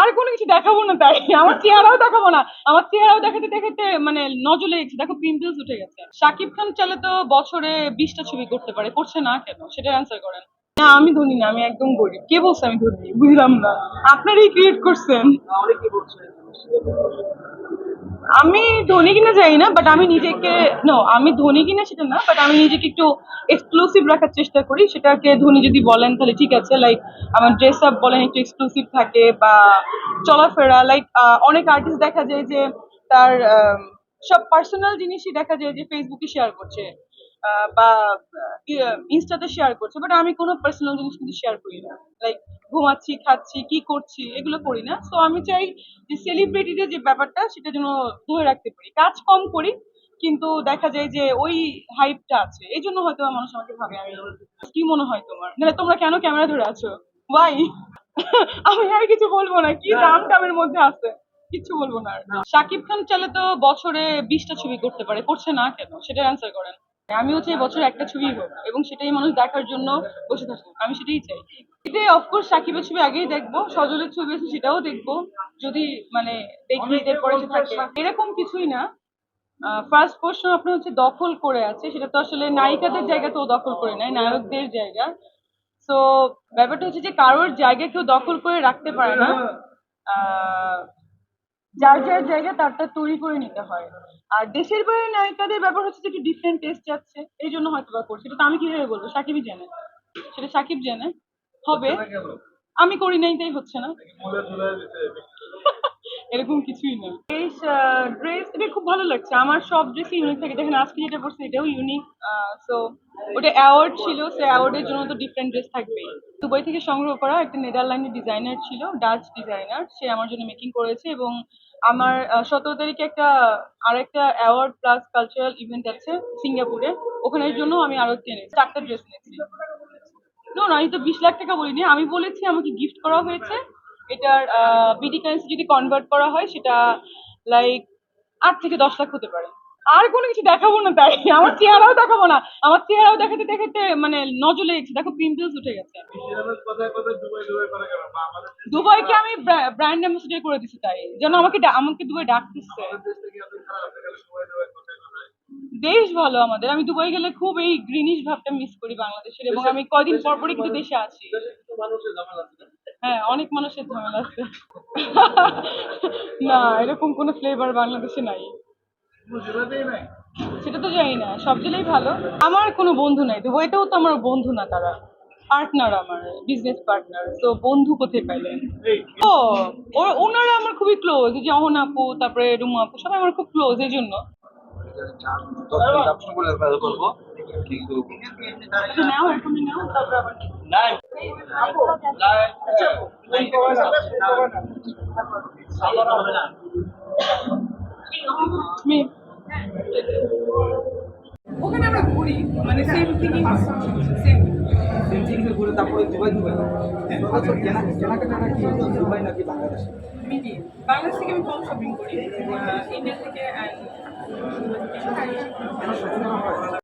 আর কোনো কিছু দেখাবো না তাই। আমার চেহারাও দেখাবো না। আমার চেহারাও দেখাতে দেখাতে মানে নজরে গেছে দেখো পিম্পলস উঠে গেছে। শাকিব খান চালে তো বছরে বিশটা ছবি করতে পারে। করছে না কেন? সেটা অ্যান্সার করেন। না, আমি ধনী না, আমি একদম গরিব। কে বলছে আমি ধনী? বুঝলাম না। আপনারই ক্রিয়েট করছেন। আমি ধোনি কিনা যাই না বাট আমি নিজেকে নো আমি ধোনি কিনা সেটা না বাট আমি নিজেকে একটু এক্সক্লুসিভ রাখার চেষ্টা করি। সেটাকে ধোনি যদি বলেন, তাহলে ঠিক আছে লাইক আমার ড্রেস আপ বলেন, একটু এক্সক্লুসিভ থাকে বা চলাফেরা লাইক অনেক আর্টিস্ট দেখা যায় যে তার সব পার্সোনাল জিনিসই দেখা যায় যে ফেসবুকে শেয়ার করছে। বা ইনস্টাতে শেয়ার করছে বাট আমি কোনো পার্সোনাল জিনিস কিন্তু শেয়ার করি না। লাইক ঘুমাচ্ছি খাচ্ছি কি করছি এগুলো করি না। তো আমি চাই যে সেলিব্রিটিদের যে ব্যাপারটা সেটা যেন ধরে রাখতে পারি। কাজ কম করি কিন্তু দেখা যায় যে ওই হাইপটা আছে। এই জন্য হয়তো মানুষ আমাকে ভাবে আমি কি মনে হয় তোমার? মানে তোমরা কেন ক্যামেরা ধরে আছো? ওয়াই আমি আর কিছু বলব না। কি দাম টামের মধ্যে আছে? কিছু বলব না। আর। শাকিব খান চাইলে তো বছরে বিশটা ছবি করতে পারে। করছে না কেন? সেটা অ্যান্সার করেন। আমি হচ্ছে এই বছর একটা ছবি হোক এবং সেটাই মানুষ দেখার জন্য বসে থাকুক। আমি সেটাই চাই। এটাই অফকোর্স সাকিবের ছবি আগেই দেখব সজলের ছবি আছে সেটাও দেখব যদি মানে দেখি পরে সে থাকে। এরকম কিছুই না। ফার্স্ট প্রশ্ন আপনার হচ্ছে দখল করে আছে সেটা তো আসলে নায়িকাদের জায়গা তো দখল করে নেয় নায়কদের জায়গা। সো ব্যাপারটা হচ্ছে যে কারোর জায়গা কেউ দখল করে রাখতে পারে না। আহ, যার যার জায়গা তারটা তৈরি করে নিতে হয়। আর দেশের বাইরে নায়িকাদের ব্যাপার হচ্ছে যে একটু ডিফারেন্ট টেস্ট যাচ্ছে এই জন্য হয়তো বা করছে। এটা তো আমি কীভাবে বলব? সাকিবই জানে। সেটা সাকিব জানে। হবে। আমি করি নাই তাই হচ্ছে না। এরকম কিছুই না। ড্রেস ড্রেস এটা খুব ভালো লাগছে। আমার সব ড্রেসই ইউনিক থাকে। দেখেন, আজকে যেটা পরছি এটাও ইউনিক সো ওটা অ্যাওয়ার্ড ছিল সে অ্যাওয়ার্ডের জন্য তো ডিফারেন্ট ড্রেস থাকবেই। দুবাই থেকে সংগ্রহ করা একটা নেদারল্যান্ডের ডিজাইনার ছিল ডাচ ডিজাইনার সে আমার জন্য মেকিং করেছে এবং আমার সতেরো তারিখে একটা আর একটা অ্যাওয়ার্ড প্লাস কালচারাল ইভেন্ট আছে সিঙ্গাপুরে ওখানের জন্য আমি আরও এনেছি চারটা ড্রেস নিয়েছি। নো না, আমি তো বিশ লাখ টাকা বলিনি। আমি বলেছি, আমাকে গিফট করা হয়েছে। এটার বিডি কারেন্সি যদি কনভার্ট করা হয়, সেটা লাইক আট থেকে দশ লাখ হতে পারে। আর কোনো কিছু দেখাবো না তাই। আমার চেহারাও দেখাবো না। আমার চেহারাও দেখাতে দেখাতে মানে নজরে গেছে দেখো পিম্পলস উঠে গেছে। দুবাইকে আমি ব্র্যান্ড অ্যাম্বাসিডার করে দিছি তাই। যেন আমাকে আমাকে দুবাই ডাকতেছে। দেশ ভালো আমাদের। আমি দুবাই গেলে খুব এই গ্রিনিশ ভাবটা মিস করি বাংলাদেশের। এবং আমি কয়দিন পর পরই কিন্তু দেশে আছি। হ্যাঁ অনেক মানুষের ঝামেলা আছে। না এরকম কোনো ফ্লেভার বাংলাদেশে নাই। সেটা তো জানি না সব জেলেই ভালো। আমার কোনো বন্ধু নাই দুবাইতেও তো আমার বন্ধু না তারা। পার্টনার আমার বিজনেস পার্টনার তো বন্ধু কোথায় পাইলেন ও ওনারা আমার খুবই ক্লোজ এই যে অহন আপু তারপরে রুমা আপু সবাই আমার খুব ক্লোজ এই জন্য। কিন্তু আমি ওখানে আমরা ঘুরি মানে সেম থিংই সেম সেম সেন্টিংসে ঘুরে তারপরে দুবাই দুবাই আচ্ছা কেনা কেনাকাটা কি দুবাই নাকি বাংলাদেশ মিডিয়ে। বাংলাদেশ থেকে আমি কম শপিং করি ইন্ডিয়া থেকে অ্যান্ড